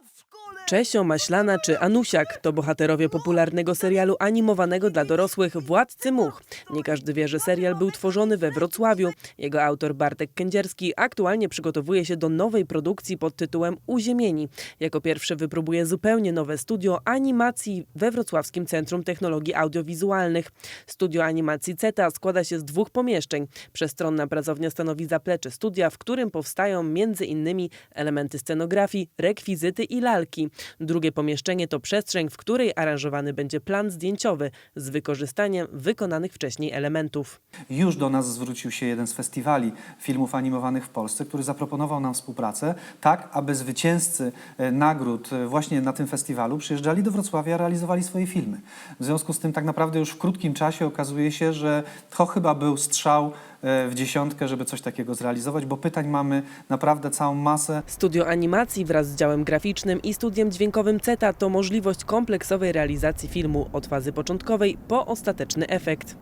love. Czesio, Maślana czy Anusiak to bohaterowie popularnego serialu animowanego dla dorosłych Władcy Much. Nie każdy wie, że serial był tworzony we Wrocławiu. Jego autor Bartek Kędzierski aktualnie przygotowuje się do nowej produkcji pod tytułem Uziemieni. Jako pierwszy wypróbuje zupełnie nowe studio animacji we Wrocławskim Centrum Technologii Audiowizualnych. Studio animacji CETA składa się z dwóch pomieszczeń. Przestronna pracownia stanowi zaplecze studia, w którym powstają innymi elementy scenografii, rekwizyty i lalki. Drugie pomieszczenie to przestrzeń, w której aranżowany będzie plan zdjęciowy z wykorzystaniem wykonanych wcześniej elementów. Już do nas zwrócił się jeden z festiwali filmów animowanych w Polsce, który zaproponował nam współpracę, tak aby zwycięzcy e, nagród e, właśnie na tym festiwalu przyjeżdżali do Wrocławia, realizowali swoje filmy. W związku z tym tak naprawdę już w krótkim czasie okazuje się, że to chyba był strzał w dziesiątkę, żeby coś takiego zrealizować, bo pytań mamy naprawdę całą masę. Studio animacji wraz z działem graficznym i studiem dźwiękowym CETA to możliwość kompleksowej realizacji filmu od fazy początkowej po ostateczny efekt.